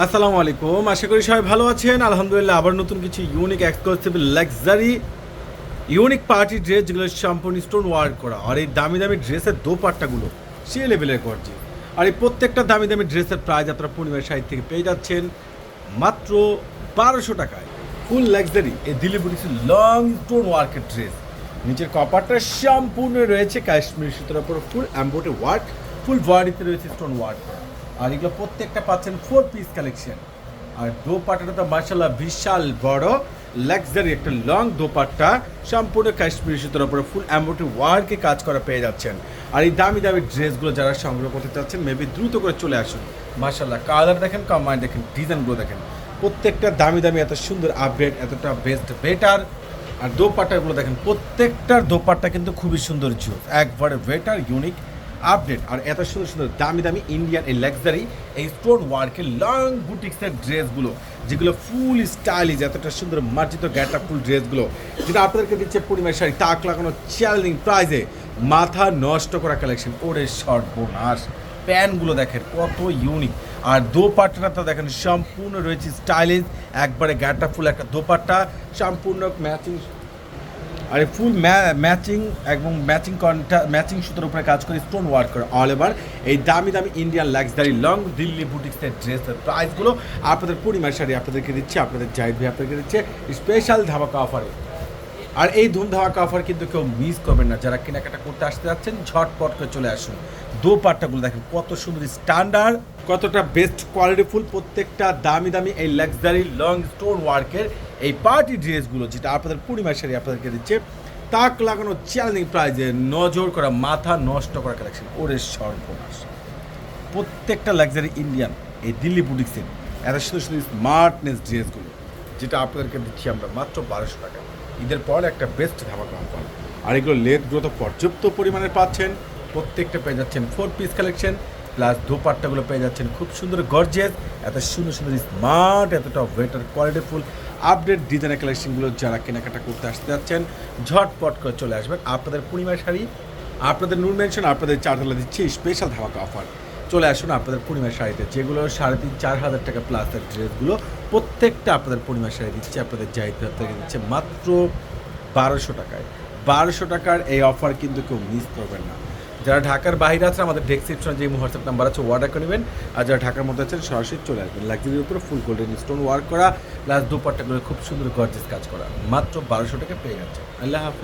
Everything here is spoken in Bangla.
আসসালামু আলাইকুম। আশা করি সবাই ভালো আছেন। আলহামদুলিল্লাহ আবার নতুন কিছু unique exclusive luxury unique party dress যেগুলো সম্পূর্ণ স্টোন ওয়ার্ক করা। আর এই দামি দামি ড্রেসের দোপাট্টাগুলো সে লেভেলের করছে আর এই প্রত্যেকটা দামি দামি ড্রেসের প্রাইস আপনারা পূর্ণিমার সাইড থেকে পেয়ে যাচ্ছেন মাত্র বারোশো টাকায়। ফুল লাক্সারি এই বুটিক্সের লং স্টোন ওয়ার্কের ড্রেস নিচের কপারটা সম্পূর্ণ রয়েছে কাশ্মীর সুতোর উপর ফুল অ্যাম্বোটে ওয়ার্ক ফুল বডিতে রয়েছে স্টোন ওয়ার্ক করা আর এগুলো প্রত্যেকটা পাচ্ছেন ফোর পিস কালেকশন আর দোপাট্টাটা তো মার্শাল্লাহ বিশাল বড় লাক্সারি একটা লং দোপাট্টা, সম্পূর্ণ কাশ্মীরি সুতোর উপরে ফুল অ্যাম্বোটি ওয়ার্কে কাজ করা পেয়ে যাচ্ছেন। আর এই দামি দামি ড্রেসগুলো যারা সংগ্রহ করতে চাচ্ছেন মেবি দ্রুত করে চলে আসুন। মার্শাল্লাহ কালার দেখেন কম্বাইন দেখেন ডিজাইনগুলো দেখেন। প্রত্যেকটা দামি দামি এত সুন্দর আপডেট এতটা বেস্ট বেটার আর দোপাট্টাগুলো দেখেন, প্রত্যেকটার দোপাট্টা কিন্তু খুবই সুন্দর একবারে বেটার ইউনিক আপডেট। আর এত সুন্দর সুন্দর দামি দামি ইন্ডিয়ান এই লাক্সারি এই স্টোন ওয়ার্কের লং বুটিক্সের ড্রেসগুলো যেগুলো ফুল স্টাইলিশ এতটা সুন্দর মার্জিত গ্যাটা ফুল ড্রেসগুলো যেটা আপনাদেরকে দিচ্ছে পূর্ণিমার শাড়ি, তাক লাগানো চ্যালেঞ্জিং প্রাইজে মাথা নষ্ট করা কালেকশন ওরে শর্ট বোনাস। প্যান্টগুলো দেখেন কত ইউনিক আর দোপাট্টাটা দেখেন সম্পূর্ণ রয়েছে স্টাইলিশ একবারে গ্যাটা ফুল, একটা দোপাট্টা, সম্পূর্ণ ম্যাচিং আর ফুল ম্যাচিং এবং ম্যাচিং কন্টা, ম্যাচিং সুতোর উপরে কাজ করে স্টোন ওয়ার্ক করে অল ওভার এই দামি দামি ইন্ডিয়ান লাক্সারি লং দিল্লি বুটিক্সের ড্রেসের প্রাইসগুলো আপনাদের পূর্ণিমার শাড়ি আপনাদেরকে দিচ্ছে, আপনাদের জাহিদ ভাই আপনাদেরকে দিচ্ছে। স্পেশাল ধাবাকা অফারে আর এই ধুম ধাবাকা অফার কিন্তু কেউ মিস করবেন না। যারা কেনাকাটা করতে আসতে যাচ্ছেন, ঝটপট করে চলে আসুন। দোপাট্টাগুলো দেখেন, কত সুন্দর স্ট্যান্ডার্ড কতটা বেস্ট কোয়ালিটি ফুল, প্রত্যেকটা দামি দামি এই লাক্সারি লং স্টোন ওয়ার্কের এই পার্টি ড্রেসগুলো যেটা আপনাদের পূর্ণিমার শাড়ি আপনাদেরকে দিচ্ছে, তাক লাগানো চ্যালেঞ্জিং প্রাইজে নজর করা, মাথা নষ্ট করা কালেকশন ওরে সর্বনাশ। প্রত্যেকটা লাক্সারি ইন্ডিয়ান এই দিল্লি বুটিক্সের এত সুন্দর সুন্দর স্মার্টনেস ড্রেসগুলো যেটা আপনাদেরকে দিচ্ছি আমরা মাত্র বারোশো টাকা। ঈদের পর একটা বেস্ট ধামাকা অফার আর এগুলো লেট গ্রোথ পর্যাপ্ত পরিমাণে পাচ্ছেন। প্রত্যেকটা পেয়ে যাচ্ছেন ফোর পিস কালেকশন প্লাস দোপাট্টাগুলো পেয়ে যাচ্ছেন খুব সুন্দর গর্জেস এত সুন্দর সুন্দর স্মার্ট এতটা ওয়েটার কোয়ালিটিফুল আপডেট ডিজাইনের কালেকশনগুলো যারা কেনাকাটা করতে আসতে যাচ্ছেন, ঝটপট করে চলে আসবেন। আপনাদের পূর্ণিমার শাড়ি, আপনাদের নুন মেনশন আপনাদের চারতলা দিচ্ছি স্পেশাল ধামাকা অফার চলে আসুন আপনাদের পূর্ণিমার শাড়িতে, যেগুলো সাড়ে তিন, চার হাজার টাকা প্লাসের ড্রেসগুলো প্রত্যেকটা আপনাদের পূর্ণিমার শাড়ি দিচ্ছে, আপনাদের জাহিদ থেকে দিচ্ছে মাত্র বারোশো টাকায়। বারোশো টাকার এই অফার কিন্তু কেউ মিস করবেন না। যারা ঢাকার বাইরে আছে আমাদের ডেসক্রিপশনে যে হোয়াটসঅ্যাপ নাম্বার আছে অর্ডার করে নেবেন। আর যারা ঢাকার মধ্যে আছেন, সরাসরি চলে আসবেন। লাক্সারির উপরে ফুল গোল্ডেন স্টোন ওয়ার্ক করা প্লাস দুপাট্টা করে খুব সুন্দর গর্জেস কাজ করা। মাত্র বারোশো টাকা পেয়ে যাচ্ছে আল্লাহ হাফিজ।